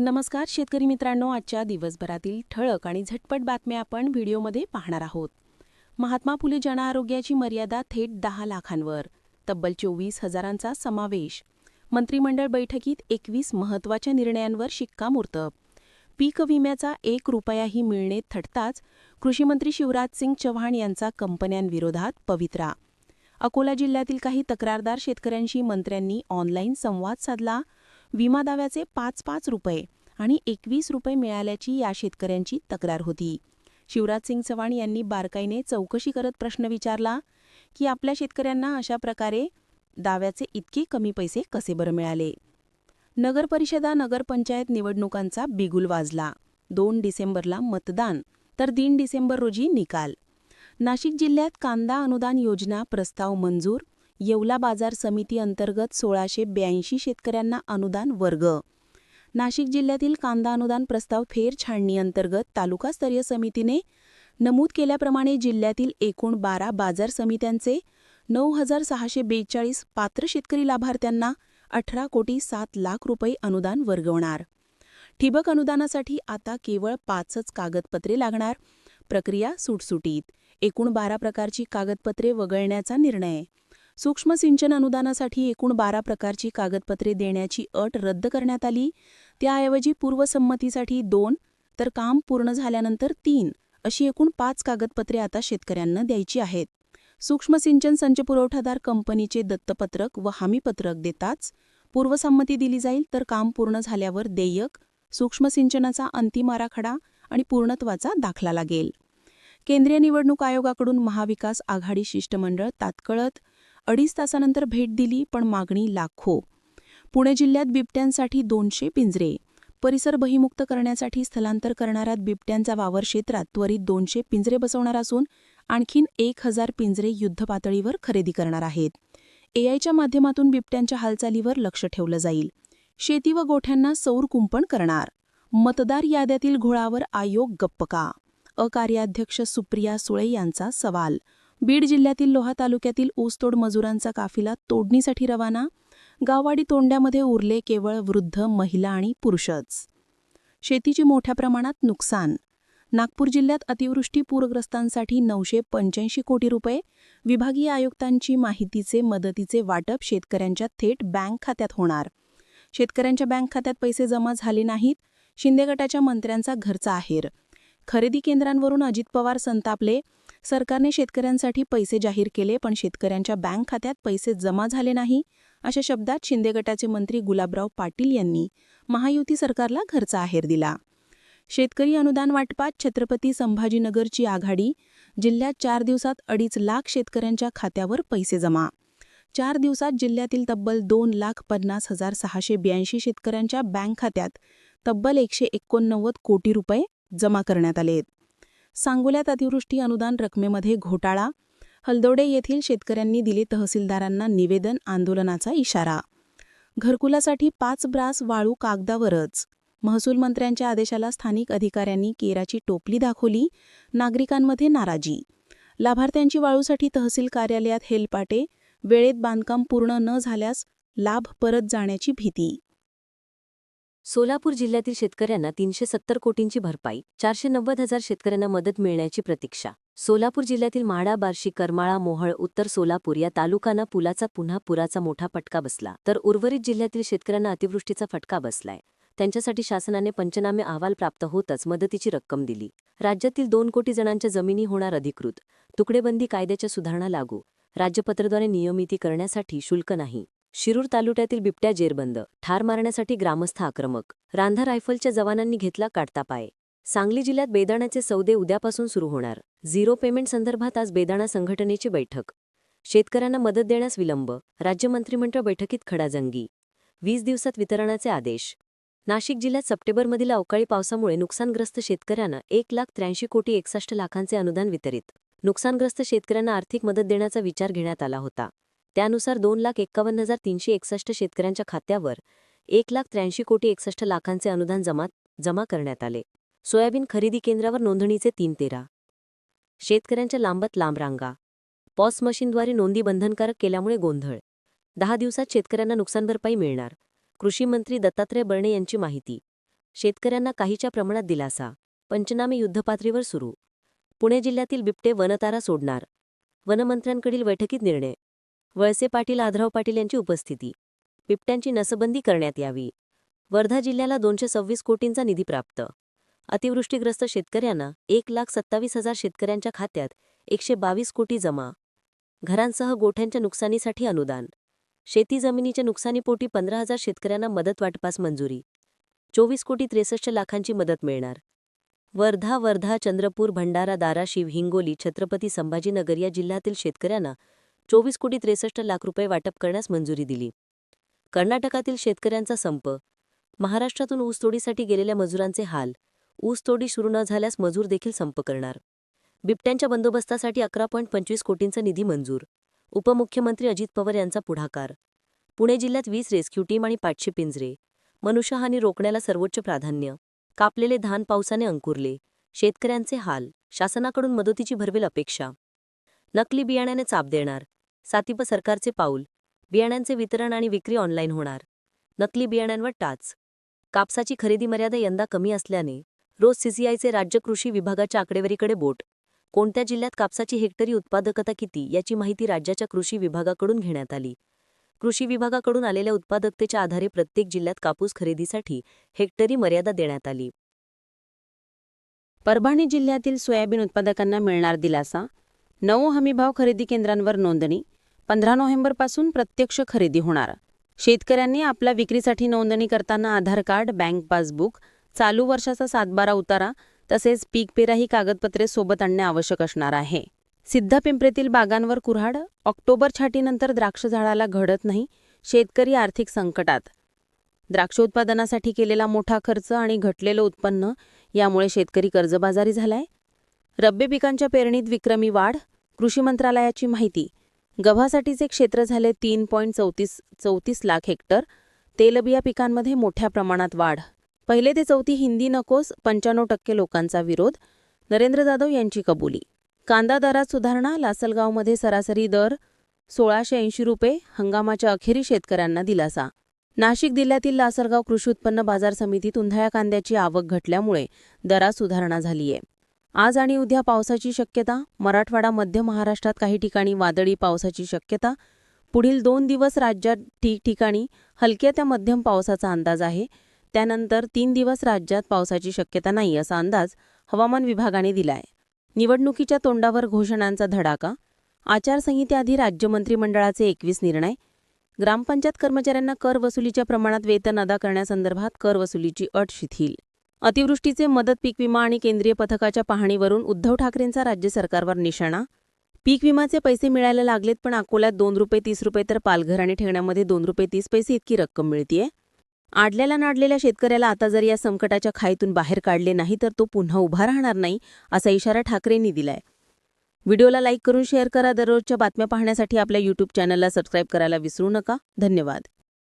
नमस्कार शेतकरी मित्रांनो आजच्या दिवसभरातील ठळक आणि झटपट बातम्या आपण व्हिडिओमध्ये पाहणार आहोत. महात्मा फुले जनआरोग्याची मर्यादा थेट दहा लाखांवर तब्बल चोवीस हजारांचा समावेश. मंत्रिमंडळ बैठकीत एकवीस महत्त्वाच्या निर्णयांवर शिक्कामोर्तब. पीक विम्याचा एक रुपयाही मिळणे थटताच कृषीमंत्री शिवराज सिंग चव्हाण यांचा कंपन्यांविरोधात पवित्रा. अकोला जिल्ह्यातील काही तक्रारदार शेतकऱ्यांशी मंत्र्यांनी ऑनलाईन संवाद साधला विमा दाव्याचे पाच पाच रुपये आणि एकवीस रुपये मिळाल्याची या शेतकऱ्यांची तक्रार होती. शिवराज सिंग चव्हाण यांनी बारकाईने चौकशी करत प्रश्न विचारला की आपल्या शेतकऱ्यांना अशा प्रकारे दाव्याचे इतके कमी पैसे कसे बरं मिळाले? नगरपरिषदा नगरपंचायत निवडणुकांचा बिगुल वाजला. दोन डिसेंबरला मतदान तर तीन डिसेंबर रोजी निकाल. नाशिक जिल्ह्यात कांदा अनुदान योजना प्रस्ताव मंजूर येवला बाजार समिती अंतर्गत सोळाशे ब्याऐंशी शेतकऱ्यांना अनुदान वर्ग. नाशिक जिल्ह्यातील कांदा अनुदान प्रस्ताव फेर छाणणी अंतर्गत तालुकास्तरीय समितीने नमूद केल्याप्रमाणे जिल्ह्यातील एकूण बारा बाजार समित्यांचे नऊ हजार सहाशे बेचाळीस पात्र शेतकरी लाभार्थ्यांना अठरा कोटी सात लाख रुपये अनुदान वर्गवणार. ठिबक अनुदानासाठी आता केवळ पाचच कागदपत्रे लागणार. प्रक्रिया सुटसुटीत. एकूण बारा प्रकारची कागदपत्रे वगळण्याचा निर्णय. सूक्ष्म सिंचन अनुदानासाठी एकूण बारा प्रकारची कागदपत्रे देण्याची अट रद्द करण्यात आली. त्याऐवजी पूर्वसंमतीसाठी दोन तर काम पूर्ण झाल्यानंतर तीन अशी एकूण पाच कागदपत्रे आता शेतकऱ्यांना द्यायची आहेत. सूक्ष्म सिंचन संच पुरवठादार कंपनीचे दत्तपत्रक व हमीपत्रक देताच पूर्वसंमती दिली जाईल तर काम पूर्ण झाल्यावर देयक सूक्ष्म सिंचनाचा अंतिम आराखडा आणि पूर्णत्वाचा दाखला लागेल. केंद्रीय निवडणूक आयोगाकडून महाविकास आघाडी शिष्टमंडळ तात्कळत अडीच तासानंतर भेट दिली पण मागणी लाखो. पुणे जिल्ह्यात बिबट्यांसाठी दोनशे पिंजरे. परिसर बहिमुक्त करण्यासाठी स्थलांतर करणाऱ्या बिबट्यांचा वावर क्षेत्रात त्वरित दोनशे पिंजरे बसवणार असून आणखीन एक हजार पिंजरे युद्धपातळीवर खरेदी करणार आहेत. एआयच्या माध्यमातून बिबट्यांच्या हालचालीवर लक्ष ठेवलं जाईल. शेती व गोठ्यांना सौर कुंपण करणार. मतदार याद्यातील घोळावर आयोग गप्प का? अकार्याध्यक्ष सुप्रिया सुळे यांचा सवाल बीड जिल्ह्यातील लोहा तालुक्यातील ऊसतोड मजुरांचा काफिला तोडणीसाठी रवाना. गाववाडी तोंड्यामध्ये उरले केवळ वृद्ध महिला आणि पुरुषच. शेतीची मोठ्या प्रमाणात नुकसान. नागपूर जिल्ह्यात अतिवृष्टी पूरग्रस्तांसाठी नऊशे पंच्याऐंशी कोटी रुपये. विभागीय आयुक्तांची माहितीचे मदतीचे वाटप शेतकऱ्यांच्या थेट बँक खात्यात होणार. शेतकऱ्यांच्या बँक खात्यात पैसे जमा झाले नाहीत. शिंदे गटाच्या मंत्र्यांचा घरचा आहेर. खरेदी केंद्रांवरून अजित पवार संतापले. सरकारने शेतकऱ्यांसाठी पैसे जाहीर केले पण शेतकऱ्यांच्या बँक खात्यात पैसे जमा झाले नाही अशा शब्दात शिंदे गटाचे मंत्री गुलाबराव पाटील यांनी महायुती सरकारला घरचा आहेर दिला. शेतकरी अनुदान वाटपात छत्रपती संभाजीनगरची आघाडी जिल्ह्यात चार दिवसात अडीच लाख शेतकऱ्यांच्या खात्यावर पैसे जमा. चार दिवसात जिल्ह्यातील तब्बल दोन लाख पन्नास हजार सहाशे ब्याऐंशी शेतकऱ्यांच्या बँक खात्यात तब्बल एकशे एकोणनव्वद कोटी रुपये जमा करण्यात आलेत. सांगोल्यात अतिवृष्टी अनुदान रकमेमध्ये घोटाळा हलदोडे येथील शेतकऱ्यांनी दिले तहसीलदारांना निवेदन आंदोलनाचा इशारा. घरकुलासाठी पाच ब्रास वाळू कागदावरच. महसूल मंत्र्यांच्या आदेशाला स्थानिक अधिकाऱ्यांनी केराची टोपली दाखवली नागरिकांमध्ये नाराजी. लाभार्थ्यांची वाळूसाठी तहसील कार्यालयात हेलपाटे वेळेत बांधकाम पूर्ण न झाल्यास लाभ परत जाण्याची भीती. सोलापूर जिल्ह्यातील शेतकऱ्यांना तीनशे सत्तर कोटींची भरपाई चारशे नव्वद हजार शेतकऱ्यांना मदत मिळण्याची प्रतीक्षा. सोलापूर जिल्ह्यातील म्हाडा बार्शी करमाळा मोहळ उत्तर सोलापूर या तालुकांना पुलाचा पुन्हा पुराचा मोठा फटका बसला. तर उर्वरित जिल्ह्यातील शेतकऱ्यांना अतिवृष्टीचा फटका बसलाय. त्यांच्यासाठी शासनाने पंचनामे अहवाल प्राप्त होतच मदतीची रक्कम दिली. राज्यातील दोन कोटी जणांच्या जमिनी होणार अधिकृत. तुकडेबंदी कायद्याच्या सुधारणा लागू. राज्यपत्रद्वारे नियमिती करण्यासाठी शुल्क नाही. शिरूर तालुक्यातील बिबट्या जेरबंद ठार मारण्यासाठी ग्रामस्थ आक्रमक रांधा रायफलच्या जवानांनी घेतला काढता पाय. सांगली जिल्ह्यात बेदाण्याचे सौदे उद्यापासून सुरू होणार. झिरो पेमेंट संदर्भात आज बेदाणा संघटनेची बैठक. शेतकऱ्यांना मदत देण्यास विलंब राज्य मंत्रिमंडळ बैठकीत खडाजंगी. वीस दिवसात वितरणाचे आदेश. नाशिक जिल्ह्यात सप्टेंबरमधील अवकाळी पावसामुळे नुकसानग्रस्त शेतकऱ्यांना एक लाख त्र्याऐंशी कोटी एकसष्ट लाखांचे अनुदान वितरित. नुकसानग्रस्त शेतकऱ्यांना आर्थिक मदत देण्याचा विचार घेण्यात आला होता. त्यानुसार दोन लाख एक्कावन्न हजार तीनशे एकसष्ट शेतकऱ्यांच्या खात्यावर एक लाख त्र्याऐंशी कोटी एकसष्ट लाखांचे अनुदान जमा जमा करण्यात आले. सोयाबीन खरेदी केंद्रावर नोंदणीचे तीन तेरा. शेतकऱ्यांच्या लांबत लांब रांगा. पॉस मशीनद्वारे नोंदी बंधनकारक केल्यामुळे गोंधळ. दहा दिवसात शेतकऱ्यांना नुकसान भरपाई मिळणार. कृषी मंत्री दत्तात्रय बर्णे यांची माहिती. शेतकऱ्यांना काहीच्या प्रमाणात दिलासा. पंचनामे युद्धपातळीवर सुरू. पुणे जिल्ह्यातील बिबटे वनतारा सोडणार. वनमंत्र्यांकडील बैठकीत निर्णय. वळसे पाटील आधराव पाटील यांची उपस्थिती. बिबट्यांची नसबंदी करण्यात यावी. वर्धा जिल्ह्याला दोनशे सव्वीस कोटींचा निधी प्राप्त. अतिवृष्टीग्रस्त शेतकऱ्यांना एक लाख सत्तावीस हजार शेतकऱ्यांच्या खात्यात एकशे बावीस कोटी जमा. घरांसह गोठ्यांच्या नुकसानीसाठी अनुदान. शेती जमिनीच्या नुकसानीपोटी पंधरा हजार शेतकऱ्यांना मदत वाटपास मंजुरी. चोवीस कोटी त्रेसष्ट लाखांची मदत मिळणार. वर्धा वर्धा चंद्रपूर भंडारा दाराशिव हिंगोली छत्रपती संभाजीनगर या जिल्ह्यातील शेतकऱ्यांना चोवीस कोटी त्रेसष्ट लाख रुपये वाटप करण्यास मंजुरी दिली. कर्नाटकातील शेतकऱ्यांचा संप. महाराष्ट्रातून ऊसतोडीसाठी गेलेल्या मजुरांचे हाल. ऊसतोडी सुरू न झाल्यास मजूर देखील संप करणार. बिबट्यांच्या बंदोबस्तासाठी अकरा पॉईंट पंचवीस कोटींचा निधी मंजूर. उपमुख्यमंत्री अजित पवार यांचा पुढाकार. पुणे जिल्ह्यात वीस रेस्क्यू टीम आणि पाचशे पिंजरे. मनुष्यहानी रोखण्याला सर्वोच्च प्राधान्य. कापलेले धान पावसाने अंकुरले. शेतकऱ्यांचे हाल. शासनाकडून मदतीची भरवेल अपेक्षा. नकली बियाण्याने चाप देणार. सातिप सरकारचे पाऊल बियाण्यांचे वितरण आणि विक्री ऑनलाईन होणार. नकली बियाण्यांवर टाच. कापसाची खरेदी मर्यादा यंदा कमी असल्याने रोज सीसीआयचे राज्य कृषी विभागाच्या आकडेवारीकडे बोट. कोणत्या जिल्ह्यात कापसाची हेक्टरी उत्पादकता किती याची माहिती राज्याच्या कृषी विभागाकडून घेण्यात आली. कृषी विभागाकडून आलेल्या उत्पादकतेच्या आधारे प्रत्येक जिल्ह्यात कापूस खरेदीसाठी हेक्टरी मर्यादा देण्यात आली. परभणी जिल्ह्यातील सोयाबीन उत्पादकांना मिळणार दिलासा नऊ हमीभाव खरेदी केंद्रांवर नोंदणी पंधरा नोव्हेंबरपासून प्रत्यक्ष खरेदी होणार. शेतकऱ्यांनी आपल्या विक्रीसाठी नोंदणी करताना आधार कार्ड बँक पासबुक चालू वर्षाचा सातबारा उतारा तसेच पीक पेरा ही कागदपत्रे सोबत आणणे आवश्यक असणार आहे. सिद्ध पिंपरीतील बागांवर कुऱ्हाड ऑक्टोबर छाटीनंतर द्राक्ष झाडाला घडत नाही शेतकरी आर्थिक संकटात. द्राक्ष उत्पादनासाठी केलेला मोठा खर्च आणि घटलेलं उत्पन्न यामुळे शेतकरी कर्जबाजारी झालाय. रब्बी पिकांच्या पेरणीत विक्रमी वाढ कृषी मंत्रालयाची माहिती गव्हासाठीचे क्षेत्र झाले तीन पॉईंट चौतीस चौतीस लाख हेक्टर. तेलबिया पिकांमध्ये मोठ्या प्रमाणात वाढ. पहिले ते चौथी हिंदी नकोस पंच्याण्णव टक्के लोकांचा विरोध. नरेंद्र जाधव यांची कबुली. कांदा दरात सुधारणा लासलगावमध्ये सरासरी दर सोळाशे ऐंशी रुपये हंगामाच्या अखेरी शेतकऱ्यांना दिलासा. नाशिक जिल्ह्यातील लासलगाव कृषी उत्पन्न बाजार समितीत उन्हाळ्या कांद्याची आवक घटल्यामुळे दरात सुधारणा झालीय. आज आणि उद्या पावसाची शक्यता मराठवाडा मध्य महाराष्ट्रात काही ठिकाणी वादळी पावसाची शक्यता. पुढील दोन दिवस राज्यात ठिकठिकाणी हलक्या त्या मध्यम पावसाचा अंदाज आहे. त्यानंतर तीन दिवस राज्यात पावसाची शक्यता नाही असा अंदाज हवामान विभागाने दिलाय. निवडणुकीच्या तोंडावर घोषणांचा धडाका. आचारसंहितेआधी राज्य मंत्रिमंडळाचे एकवीस निर्णय. ग्रामपंचायत कर्मचाऱ्यांना कर वसुलीच्या प्रमाणात वेतन अदा करण्यासंदर्भात कर वसुलीची अट शिथिल. अतिवृष्टीचे मदत पीक विमा आणि केंद्रीय पथकाच्या पाहणीवरून उद्धव ठाकरेंचा राज्य सरकारवर निशाणा. पीक विमाचे पैसे मिळायला लागलेत पण अकोल्यात दोन रुपये तीस रुपये तर पालघर आणि ठेवण्यामध्ये दोन रुपये तीस पैसे इतकी रक्कम मिळतीये. आडल्याला नाडलेल्या शेतकऱ्याला आता जर या संकटाच्या खाईतून बाहेर काढले नाही तर तो पुन्हा उभा राहणार नाही असा इशारा ठाकरेंनी दिलाय. व्हिडिओला लाईक करून शेअर करा. दररोजच्या बातम्या पाहण्यासाठी आपल्या यूट्यूब चॅनलला सबस्क्राईब करायला विसरू नका. धन्यवाद.